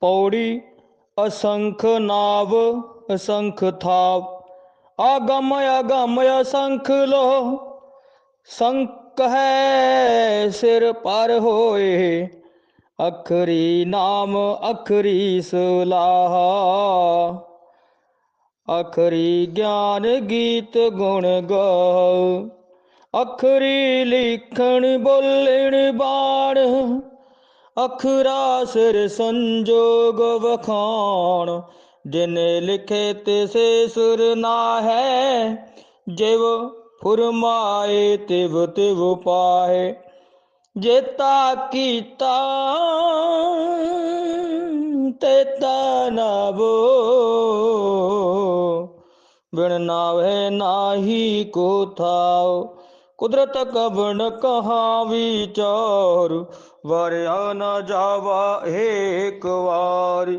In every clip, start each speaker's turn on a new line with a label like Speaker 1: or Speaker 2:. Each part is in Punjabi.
Speaker 1: ਪੌੜੀ, ਅਸੰਖ ਨਾਵ, ਅਸੰਖ ਥਾਪ ਆਗਮ ਅਗਮ ਅਸੰਖ ਲੋ ਸੰਕ ਹੈ ਸਿਰ ਪਰ ਹੋਏ। ਅਖਰੀ ਨਾਮ, ਅਖਰੀ ਸੁਲਾਹ। ਅਖਰੀ ਗਿਆਨ, ਗੀਤ, ਗੁਣ ਗਾਓ। ਅਖਰੀ ਲਿਖਣ, ਬੋਲਣ, ਬਾਣ। ਅਖਰਾ ਸਿਰ ਸੰਜੋਗ ਵਖਾਣ ਜਿਨੇ ਲਿਖੇ ਤਿਸੇ ਸੁਰ ਨਾ ਹੈ ਜਿਵ ਫੁਰਮਾਏ ਤਿਵ ਤਿਵ ਪਾਏ ਜੇਤਾ ਕੀਤਾ, ਤੇਤਾ ਨਵੋ ਬਿਨ ਨਾਵੇ ਨਾਹੀ ਕੋ ਥਾਓ ਕੁਦਰਤ ਕਬਨ ਕਹਾ ਵਿਚਾਰ ਵਰਿਆ ਨਾ ਜਾਵਾ ਏਕ ਵਾਰ।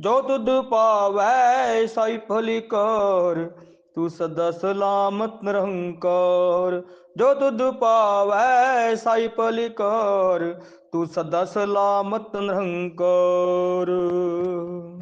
Speaker 1: ਜੋ ਤੁਧ ਪਾਵੈ ਸਾਈ ਫਲੀ ਕਰ ਤੂੰ ਸਦਾ ਸਲਾਮਤ ਨਿਰੰਕਾਰ। ਜੋ ਤੁਧ ਪਾਵੈ ਸਾਈ ਭਲੀ ਕਰ ਤੂੰ ਸਦਾ ਸਲਾਮਤ ਨਿਰੰਕਾਰ।